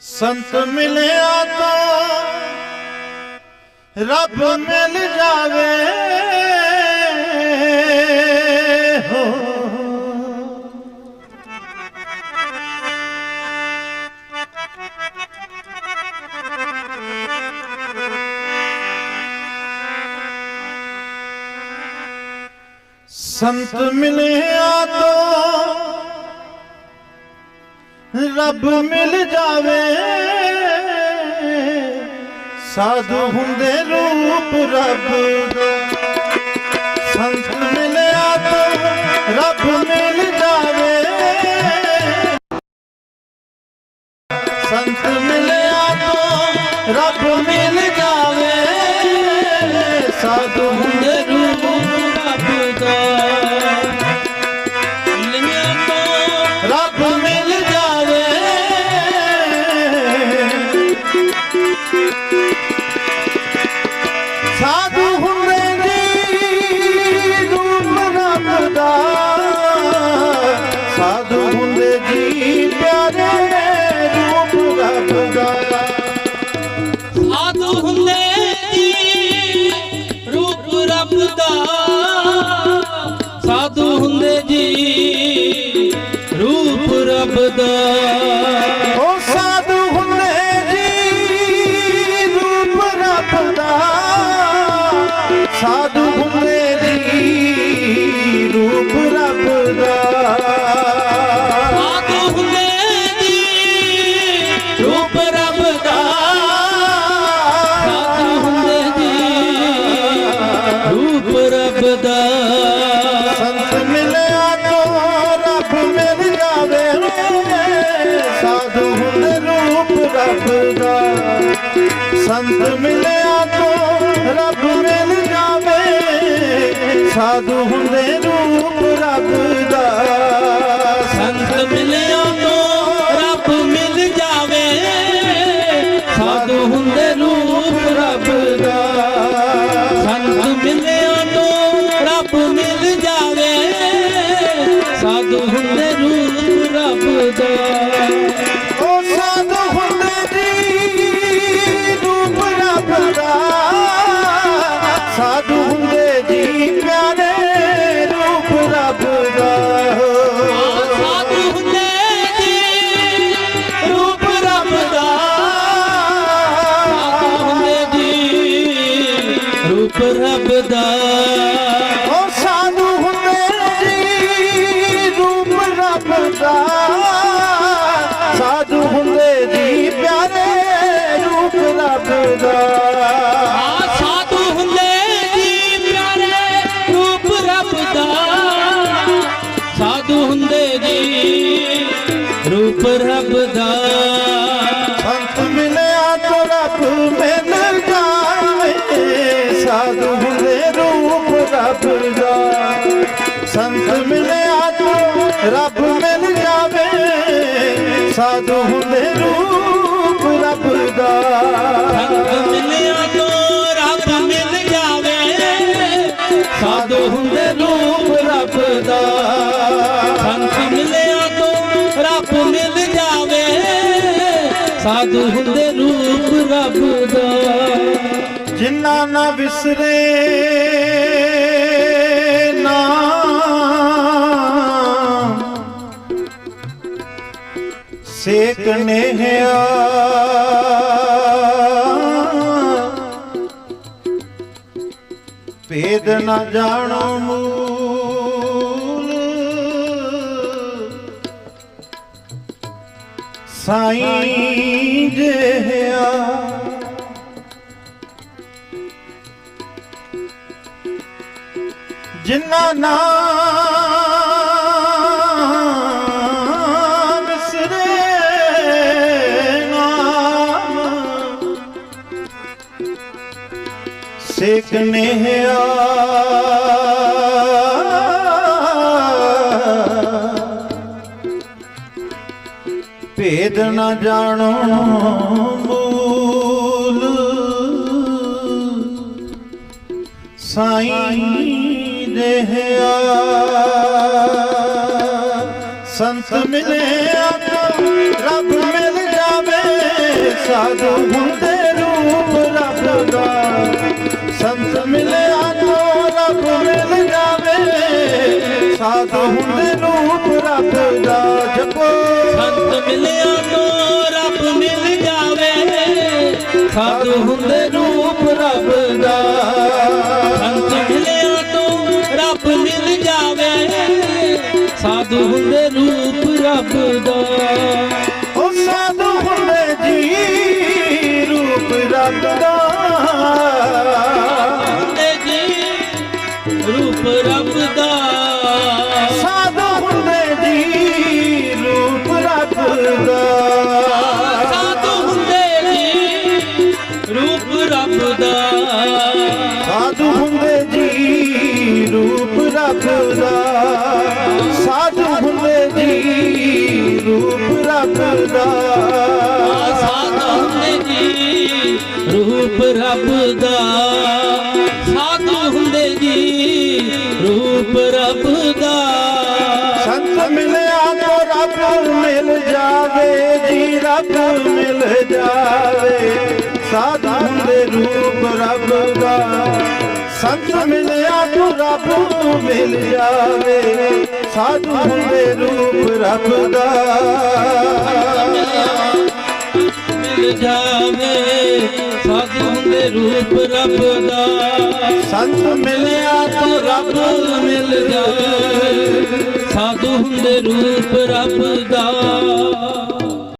ਸੰਤ ਮਿਲਿਆ ਤਾਂ ਰੱਬ ਮਿਲ ਜਾਵੇ। ਹੋ। ਸੰਤ ਮਿਲਿਆ ਤਾਂ ਰੱਬ ਮਿਲ ਜਾਵੇ। ਸਾਧੂ ਹੁੰਦੇ ਰੂਪ ਰੱਬ। ਦਾ ਸੰਤ ਮਿਲਿਆ ਤਾਂ ਰੱਬ ਮਿਲ ਜਾਵੇ। ਸੰਤ ਮਿਲਿਆ ਤਾਂ ਰੱਬ ਮਿਲ ਜਾਵੇ। ਸਾਧੂ ਸਾਧੂ ਹੁੰਦੇ ਜੀ ਰੂਪ ਰੱਬ ਦਾ ਸਾਧੂ ਹੁੰਦੇ ਜੀ ਰੂਪ ਰੱਬ ਦਾ ਸਾਧੂ ਰੱਬ ਦਾ। ਉਹ ਸਾਧੂ ਹੁੰਦੇ ਜੀ ਰੂਪ ਰੱਬ ਦਾ। ਸਾਧੂ ਹੁੰਦੇ ਜੀ ਪਿਆਰੇ ਰੂਪ ਰੱਬ ਦਾ। ਸਾਧੂ ਹੁੰਦੇ ਪਿਆਰੇ ਰੂਪ ਰੱਬ ਦਾ। ਸਾਧੂ ਹੁੰਦੇ ਜੀ ਰੂਪ ਰੱਬ ਦਾ। ਦਾ ਸੰਤ ਮਿਲਿਆ ਤੋ ਰੱਬ ਮਿਲ ਜਾਵੇ। ਸਾਧੂ ਹੁੰਦੇ ਰੂਪ ਰੱਬ ਦਾ। ਸੰਤ ਮਿਲਿਆ ਤੋਂ ਰੱਬ ਮਿਲ ਜਾਵੇ। ਸਾਧੂ ਹੁੰਦੇ ਰੂਪ ਰੱਬ ਦਾ। ਸੰਤ ਮਿਲਿਆ ਤੋਂ ਰੱਬ ਮਿਲ ਜਾਵੇ। ਸਾਧੂ ਹੁੰਦੇ ਰੂਪ ਰੱਬ ਦਾ। ਜਿਨ੍ਹਾਂ ਨਾ ਵਿਸਰੇ ਨਹਿਆ ਭੇਦ ਨਾ ਜਾਣੋ ਮੂਲ। ਸਾਈਂ ਜਿਹਾ ਜਿਨ੍ਹਾਂ ਨਾਮ ਸੇਕ ਭੇਦ ਨਾ ਜਾਣੋ ਮੂਲ ਸਾਈਂ ਦੇਹਿਆ ਸੰਤ ਮਿਲਿਆ ਰੱਬ ਮਿਲ ਜਾਵੇ ਸਾਧੂ ਹੁੰਦੇ ਸਾਧੂ ਹੁੰਦੇ ਰੂਪ ਰੱਬ ਦਾ। ਰੱਬ ਸਾਧੂ ਹੁੰਦੇ ਜੀ ਰੂਪ ਰੱਬ ਸਾਧੂ ਹੁੰਦੇ ਜੀ ਰੂਪ ਰੱਬ ਦਾ। ਸਾਧੂ ਹੁੰਦੇ ਜੀ ਰੂਪ ਰੱਬ ਦਾ। ਰੱਬ ਮਿਲ ਜਾਵੇ ਸਾਧੂ ਹੁੰਦੇ ਰੂਪ ਰੱਬ ਦਾ। ਮਿਲ ਜਾਵੇ ਸਾਧੂ ਹੁੰਦੇ ਰੂਪ ਰੱਬ ਦਾ। ਸੰਤ ਮਿਲਿਆ ਤੋ ਰੱਬ ਮਿਲ ਜਾਵੇ। ਸਾਧੂ ਹੁੰਦੇ ਰੂਪ ਰੱਬ ਦਾ।